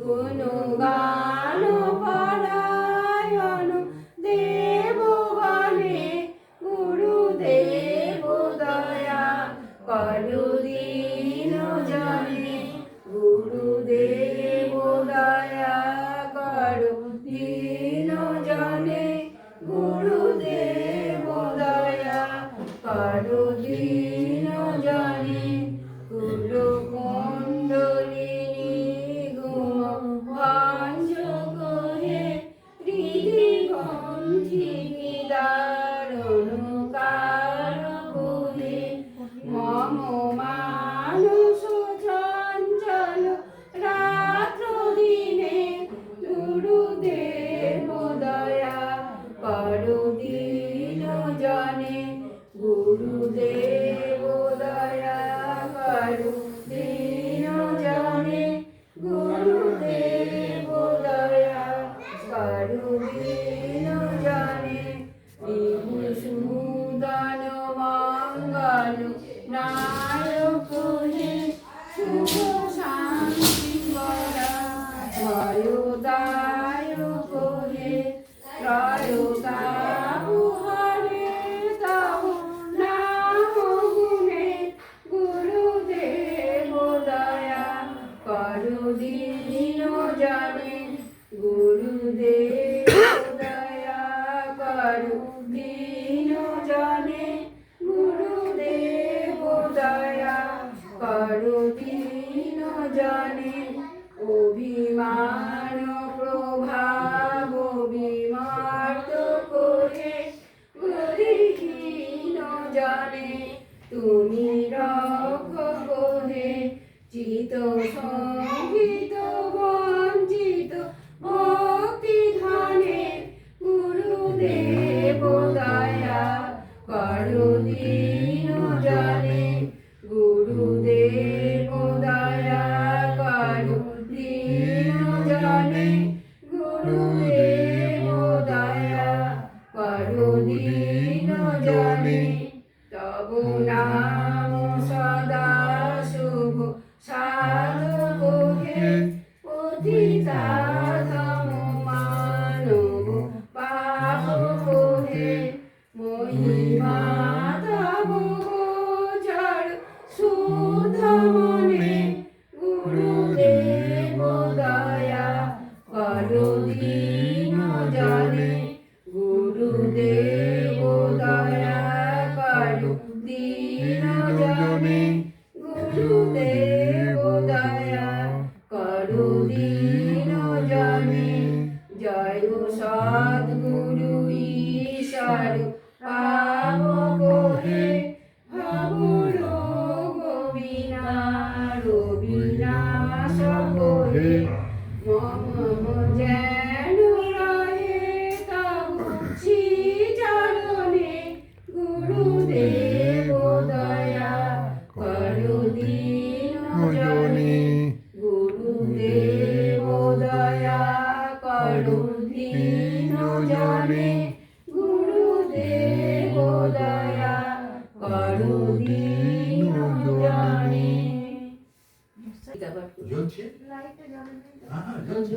গুণগান পরায়ণ দেবগণে গুরুদেব দয়া করু দীন জনে গুরুদেব দয়া করু দীন জনে গুরুদেব দীন জনে মঙ্গল নায়ক হে শুভ শান্তি বরা ভয়দায়ক হে ত্রয়োদা হরে করু দীন জনে অভিমান প্রভাব বিমার্ত করে গরিহীন জনে। তুমি রক্ষক হে চিত সংগীত, বঞ্চিত ভক্তি ধনে গুরুদেব দয়া করু সদ্গুরু ঈশ্বর পাবক হে ভাবুর গোবিনার বিনাশক হে মম যেন রহে তব শ্রী চরণে গুরুদেব দয়া, করু দীন জনে। দীন জনে গুরুদেব দয়া করু দীন জনে জ্বলছে? হ্যাঁ হ্যাঁ জ্বলছে।